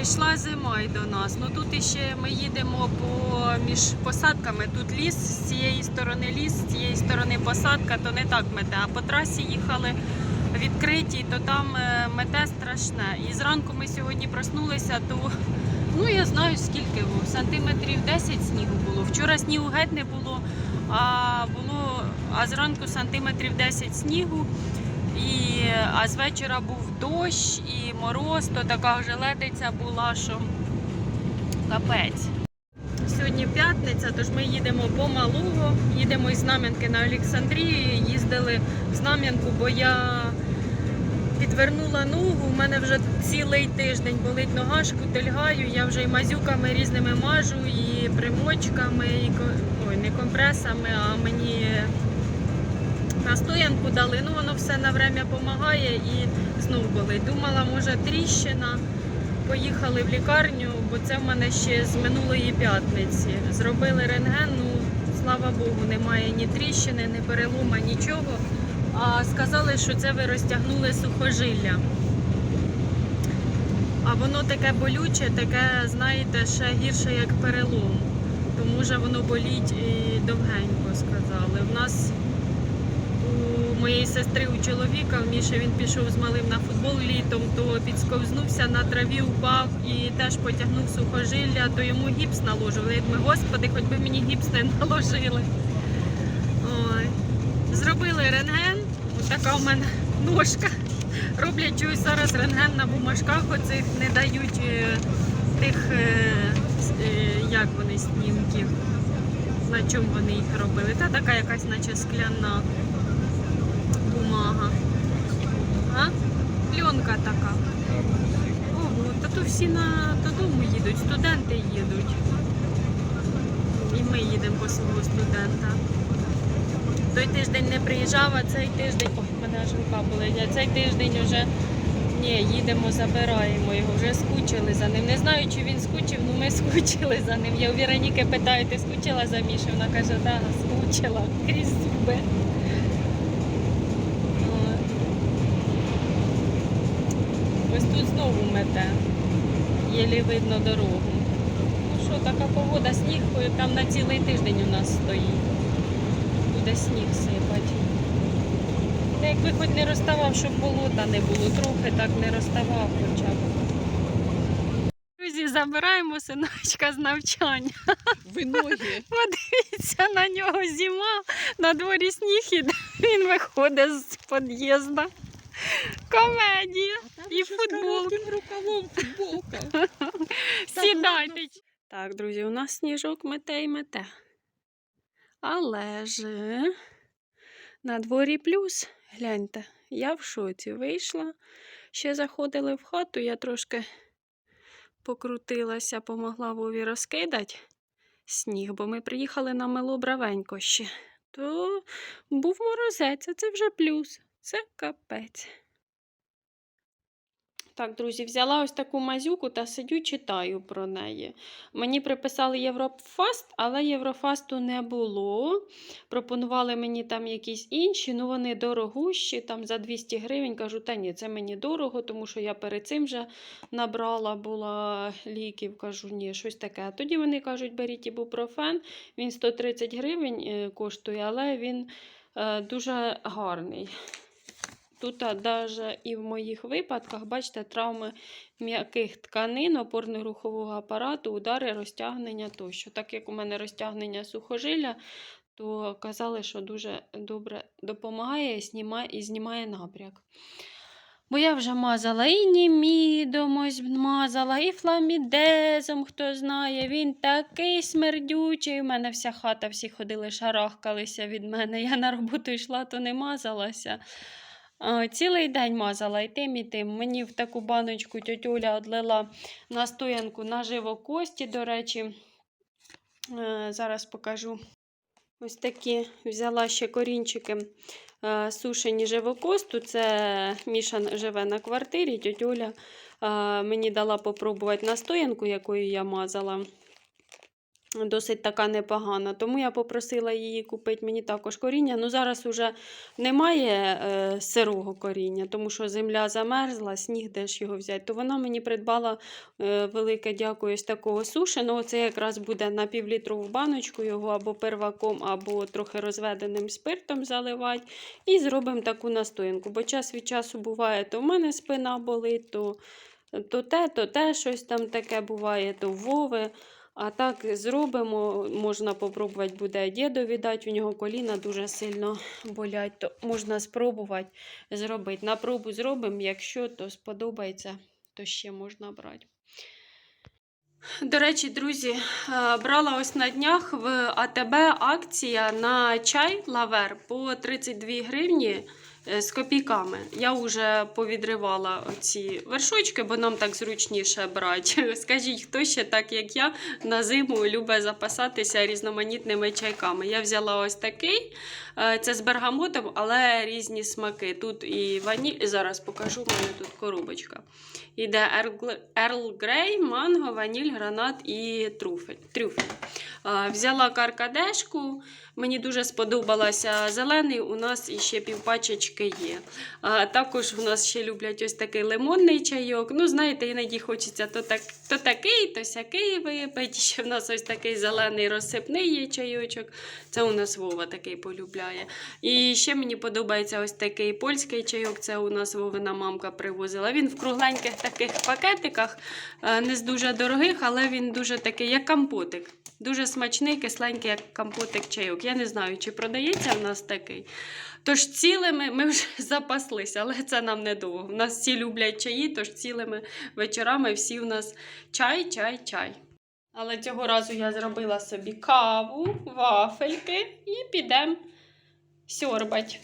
Прийшла зима й до нас. Ну тут іще ми їдемо по між посадками. Тут ліс, з цієї сторони ліс, з цієї сторони посадка, то не так мете. А по трасі їхали відкриті, то там е, мете страшне. І зранку ми сьогодні проснулися, то ну я знаю скільки. Сантиметрів 10 снігу було. Вчора снігу геть не було, а було а зранку сантиметрів 10 снігу. А з вечора був дощ і мороз, то така вже ледиця була, що капець. Сьогодні п'ятниця, тож ми їдемо по Малуго, їдемо із Знам'янки на Олександрію. Їздили в Знам'янку, бо я підвернула ногу. У мене вже цілий тиждень болить нога, шкутильгаю. Я вже і мазюками різними мажу, і примочками, і ой, не компресами, а мені настоянку дали. Ну воно все на время допомагає і знов болить. Думала, може тріщина. Поїхали в лікарню, бо це в мене ще з минулої п'ятниці. Зробили рентген, ну слава Богу, немає ні тріщини, ні перелома, нічого. А сказали, що це ви розтягнули сухожилля. А воно таке болюче, таке, знаєте, ще гірше, як перелом. Тому може воно боліть і довгенько сказали. У нас у моєї сестри, у чоловіка, в Міші він пішов з малим на футбол літом, то підсковзнувся на траві, упав і теж потягнув сухожилля, то йому гіпс наложили. Я думаю, господи, хоч би мені гіпс не наложили. Ой. Зробили рентген, така у мене ножка. Роблять чогось зараз рентген на бумажках оцих, не дають е, тих, е, е, як вони, снімків. На чому вони їх робили? Та така якась, наче скляна бумага. А? Пленка така. Ого, та то всі на додому їдуть, студенти їдуть. І ми їдемо по свого студента. Той тиждень не приїжджав, а цей тиждень. Ой, в мене аж рука болить. А цей тиждень вже ні, їдемо, забираємо його. Вже скучили за ним. Не знаю, чи він скучив, але ми скучили за ним. Я у Віроніки питаю, ти скучила за Мішу? Вона каже, так, скучила крізь зуби. От. Ось тут знову мете. Єлі видно дорогу. Ну що, така погода, сніг там на цілий тиждень у нас стоїть. Буде сніг сипати. Та якби хоч не розставав, щоб болота не було, трохи так не розставав хоча б. Друзі, забираємо синочка з навчання. Ви ноги. Подивіться на нього зима, на дворі сніг іде. Він виходить з під'їзду. Комедія. І футболка. Тим рукавом футболка. Сідайте. Так, друзі, у нас сніжок мете і мете. Але ж на дворі плюс, гляньте, я в шоці вийшла. Ще заходили в хату, я трошки покрутилася, помогла Вові розкидати сніг, бо ми приїхали на мило Бравенько ще. То був морозець, а це вже плюс. Це капець. Так, друзі, взяла ось таку мазюку та сидю, читаю про неї. Мені приписали Єврофаст, але Єврофасту не було. Пропонували мені там якісь інші, ну вони дорогущі, там за 200 гривень. Кажу, та ні, це мені дорого, тому що я перед цим вже набрала була ліків. Кажу, ні, щось таке. Тоді вони кажуть, беріть ібупрофен, він 130 гривень е, коштує, але він е, дуже гарний. Тут навіть і в моїх випадках, бачите, травми м'яких тканин, опорно-рухового апарату, удари, розтягнення тощо. Так як у мене розтягнення сухожилля, то казали, що дуже добре допомагає і знімає, і знімає напряг. Бо я вже мазала і німідом мазала, і фламідезом, хто знає. Він такий смердючий. У мене вся хата, всі ходили, шарахкалися від мене. Я на роботу йшла, то не мазалася. А, Цілий день мазала і тим, і тим. Мені в таку баночку тьотюля одлила настоянку на живокості, до речі. Е, Зараз покажу. Ось такі взяла ще корінчики е, сушені живокосту. Це Міша живе на квартирі. Тьотюля е, мені дала попробувати настоянку, якою я мазала. Досить така непогана. Тому я попросила її купити мені також коріння. Ну зараз уже немає е, сирого коріння, тому що земля замерзла, сніг де ж його взяти. То вона мені придбала е, велике дякую з такого сушеного. Це якраз буде на півлітрову баночку його або перваком, або трохи розведеним спиртом заливати. І зробимо таку настоянку. Бо час від часу буває, то в мене спина болить, то, то те, то те щось там таке буває, то Вови. А так зробимо, можна попробувати буде дідові дати, у нього коліна дуже сильно болять, то можна спробувати зробити. На пробу зробимо, якщо то сподобається, то ще можна брати. До речі, друзі, е, брала ось на днях в АТБ акція на чай лавер по 32 гривні з копійками. Я вже повідривала ці вершочки, бо нам так зручніше брати. Скажіть, хто ще так, як я, на зиму любить запасатися різноманітними чайками. Я взяла ось такий, е, це з бергамотом, але різні смаки. Тут і ваніль, зараз покажу, в мене тут коробочка. Іде Ерл Грей, манго, ваніль, гранат і труфель. трюфель. Взяла каркадешку, мені дуже сподобалася зелений, у нас іще півпачечки є. А, також у нас ще люблять ось такий лимонний чайок. Ну, знаєте, іноді хочеться то, так, то такий, то сякий випити. Ще в нас ось такий зелений розсипний є чайочок. Це у нас Вова такий полюбляє. І ще мені подобається ось такий польський чайок. Це у нас Вовина мамка привозила. Він в кругленьких таких пакетиках, е, не з дуже дорогих, але він дуже такий, як компотик. Дуже смачний, кисленький, як компотик чайок. Я не знаю, чи продається в нас такий. Тож цілими ми вже запаслися, але це нам недовго. У нас всі люблять чаї, тож цілими вечорами всі у нас чай, чай, чай. Але цього разу я зробила собі каву, вафельки і підемо сьорбать.